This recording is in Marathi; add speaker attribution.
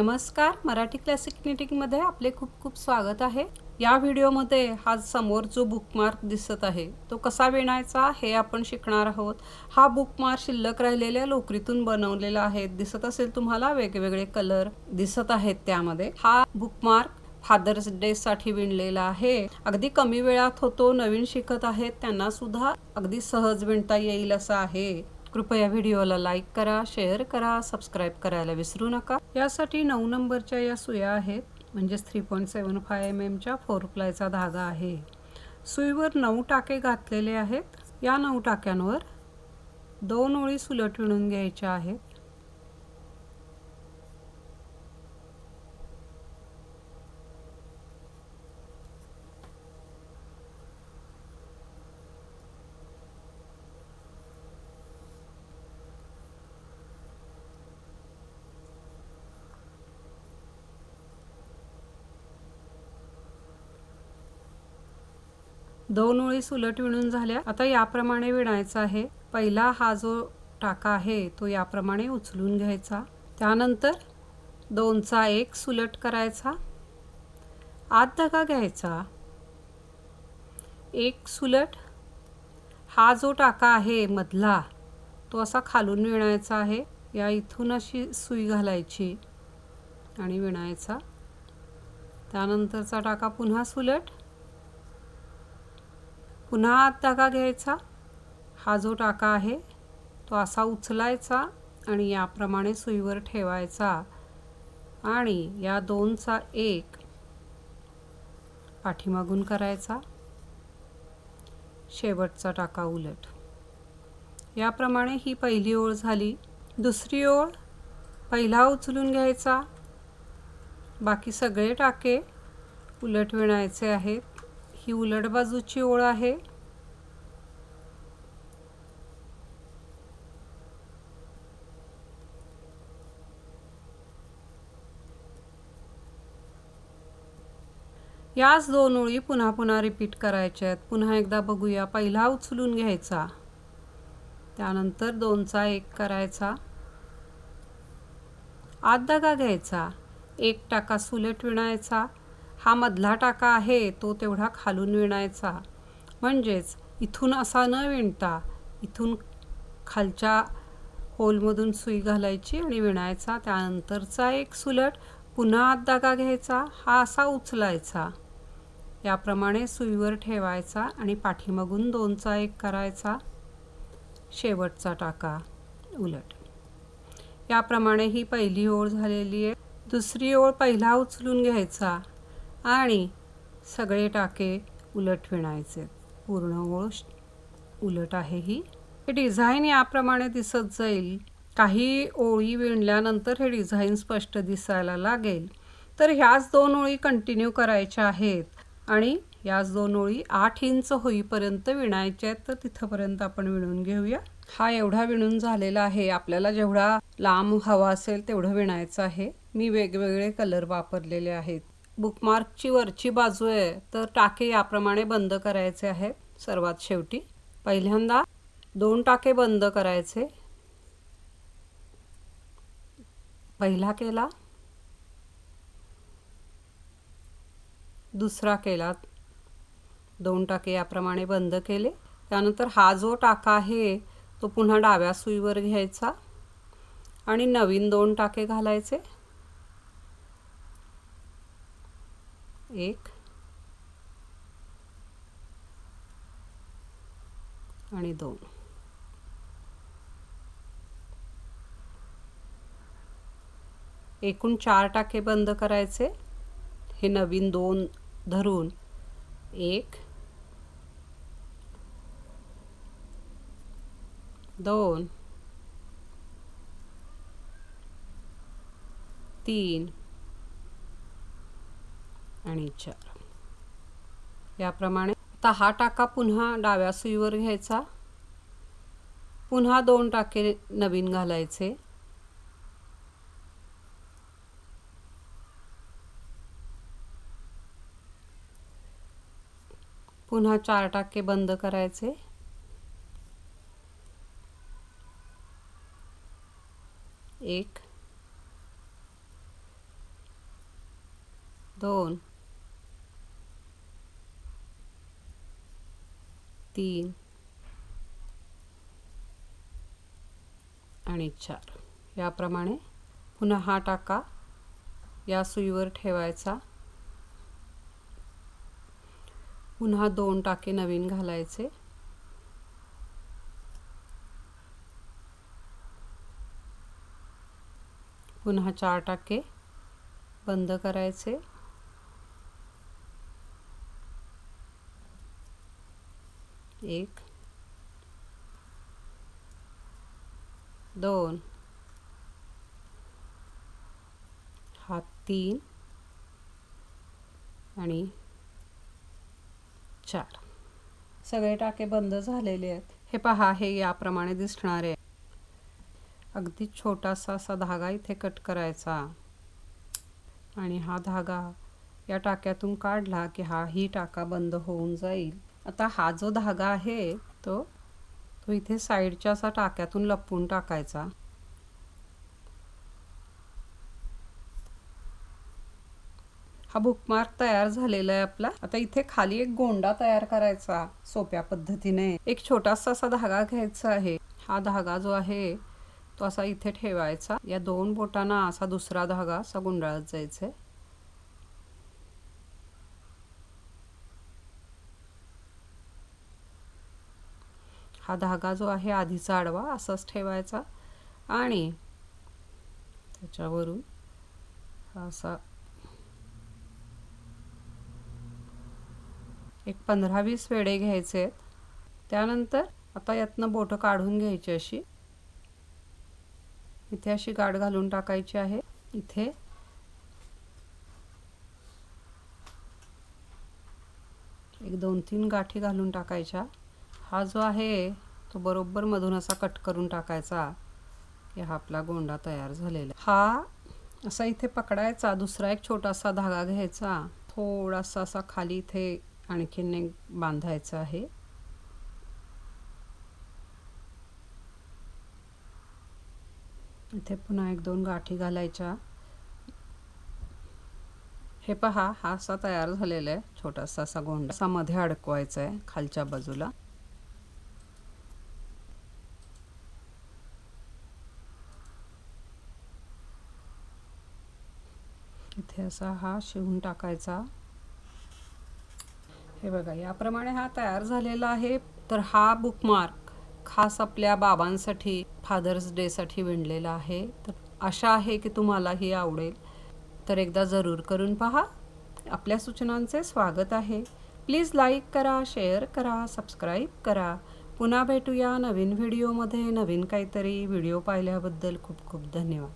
Speaker 1: नमस्कार मराठी क्लासिक निटिंगमध्ये आपले खूप खूप स्वागत आहे. या व्हिडिओमध्ये हा समोर जो बुकमार्क दिसत आहे तो कसा विणायचा हे आपण शिकणार आहोत. हा बुकमार्क शिल्लक राहिलेल्या लोकरीतून बनवलेला आहे. दिसत असेल तुम्हाला वेगवेगळे कलर दिसत आहेत त्यामध्ये. हा बुकमार्क फादर्स डे साठी विणलेला आहे. अगदी कमी वेळात होतो नवीन शिकत आहेत त्यांना सुद्धा अगदी सहज विणता येईल असा आहे. कृपया व्हिडिओला लाईक करा शेअर करा सबस्क्राईब करायला विसरू नका. यासाठी नऊ नंबरच्या या सुया आहेत म्हणजेच three point seven five M एमच्या फोर प्लायचा धागा आहे. सुईवर नऊ टाके घातलेले आहेत. या नऊ टाक्यांवर दोन ओळी सुलट विणून घ्यायच्या आहेत. दोन ओळी सुलट विणून झाल्या. आता याप्रमाणे विणायचं आहे. पहिला हा जो टाका आहे तो याप्रमाणे उचलून घ्यायचा. त्यानंतर दोनचा एक सुलट करायचा. आत धागा घ्यायचा. एक सुलट. हा जो टाका आहे मधला तो असा खालून विणायचा आहे. या इथून अशी सुई घालायची आणि विणायचा. त्यानंतरचा टाका पुन्हा सुलट. पुन्हा आत धागा घ्यायचा. हा जो टाका आहे तो असा उचलायचा आणि याप्रमाणे सुईवर ठेवायचा. आणि या दोनचा एक पाठीमागून करायचा. शेवटचा टाका उलट. याप्रमाणे ही पहिली ओळ झाली. दुसरी ओळ पहिला उचलून घ्यायचा. बाकी सगळे टाके उलट विणायचे आहेत. ही उलट बाजूची ओळ आहे. याच दोन ओळी पुन्हा पुन्हा रिपीट करायच्या आहेत. पुन्हा एकदा बघूया पहिला उचलून घ्यायचा. त्यानंतर दोनचा एक करायचा. आत धागा घ्यायचा. एक टाका सुलट विणायचा. हा मधला टाका आहे तो तेवढा खालून विणायचा. म्हणजेच इथून असा न विणता इथून खालच्या होलमधून सुई घालायची आणि विणायचा. त्यानंतरचा एक सुलट पुन्हा आत धागा घ्यायचा. हा असा उचलायचा. याप्रमाणे सुईवर ठेवायचा आणि पाठीमागून दोनचा एक करायचा. शेवटचा टाका. उलट. याप्रमाणे ही पहिली ओळ झालेली आहे. दुसरी ओळ पहिला उचलून घ्यायचा. आणि सगळे टाके उलट विणायचे. पूर्ण ओळ उलट आहे ही. हे डिझाईन याप्रमाणे दिसत जाईल. काही ओळी विणल्यानंतर हे डिझाईन स्पष्ट दिसायला लागेल. तर ह्याच दोन ओळी कंटिन्यू करायच्या आहेत. आणि याच दोन ओळी आठ इंच होईपर्यंत विणायच्या आहेत. तर तिथंपर्यंत आपण विणून घेऊया. हा एवढा विणून झालेला आहे. आपल्याला जेवढा लांब हवा असेल तेवढं विणायचं आहे. मी वेगवेगळे कलर वापरलेले आहेत. बुकमार्कची वरची बाजू आहे तर टाके याप्रमाणे बंद करायचे आहेत सर्वात शेवटी. पहिल्यांदा दोन टाके बंद करायचे. पहिला केला दुसरा केला दोन टाके याप्रमाणे बंद केले. त्यानंतर हा जो टाका आहे तो पुन्हा डाव्या सुईवर घ्यायचा आणि नवीन दोन टाके घालायचे. एक. आणि दोन. एकूण चार टाके बंद करायचे. हे नवीन दोन धरून एक. दोन. तीन. आणि चार याप्रमाणे आता हा टाका पुन्हा डाव्या सुईवर घ्यायचा. पुन्हा दोन टाके नवीन घालायचे. पुन्हा चार टाके बंद करायचे. एक दोन तीन आणि चार. याप्रमाणे पुन्हा हा टाका. या सुईवर ठेवायचा. पुन्हा दोन टाके नवीन घालायचे. पुन्हा चार टाके बंद करायचे. एक दोन हा तीन आणि चार. सगळे टाके बंद झालेले आहेत. हे पहा हे याप्रमाणे दिसणार. आहे अगदी छोटासा असा धागा इथे कट करायचा. आणि हा धागा या टाक्यातून काढला की हा ही टाका बंद होऊन जाईल. आता हा जो धागा आहे तो तो इथे साईडच्या असा टाक्यातून लपवून टाकायचा. हा बुकमार्क तयार झालेला आहे आपला. आता इथे खाली एक गोंडा तयार करायचा सोप्या पद्धतीने. एक छोटासा असा धागा घ्यायचा आहे. हा धागा जो आहे तो असा इथे ठेवायचा. या दोन बोटांना असा दुसरा धागा असा गुंडाळत जायचा हा धागा जो आहे आधीचा आडवा असाच ठेवायचा. आणि त्याच्यावरून हा असा एक पंधरा वीस वेडे घ्यायचे आहेत. त्यानंतर आता यातनं बोटं काढून घ्यायची अशी. इथे अशी गाठ घालून टाकायची आहे. इथे एक दोन तीन गाठी घालून टाकायच्या. हा जो आहे तो बरोबर मधून असा कट करून टाकायचा. की हा आपला गोंडा तयार झालेला हा असा इथे पकडायचा. दुसरा एक छोटासा धागा घ्यायचा. थोडासा असा खाली इथे आणखीन एक बांधायचा आहे. इथे पुन्हा एक दोन गाठी घालायच्या. हे पहा हा असा तयार झालेला आहे. छोटासा असा गोंडा. असा मध्ये अडकवायचा आहे खालच्या बाजूला. इथे असा हा शिवून टाकायचा. हे बघा याप्रमाणे हा तयार झालेला आहे. तर हा बुकमार्क खास आपल्या बाबांसाठी फादर्स डेसाठी विणलेला आहे. तर आशा आहे की तुम्हालाही आवडेल. तर एकदा जरूर करून पहा. आपल्या सूचनांचे स्वागत आहे. प्लीज लाईक करा शेअर करा सबस्क्राईब करा. पुन्हा भेटूया नवीन व्हिडिओमध्ये नवीन काहीतरी व्हिडिओ पाहिल्याबद्दल खूप खूप धन्यवाद.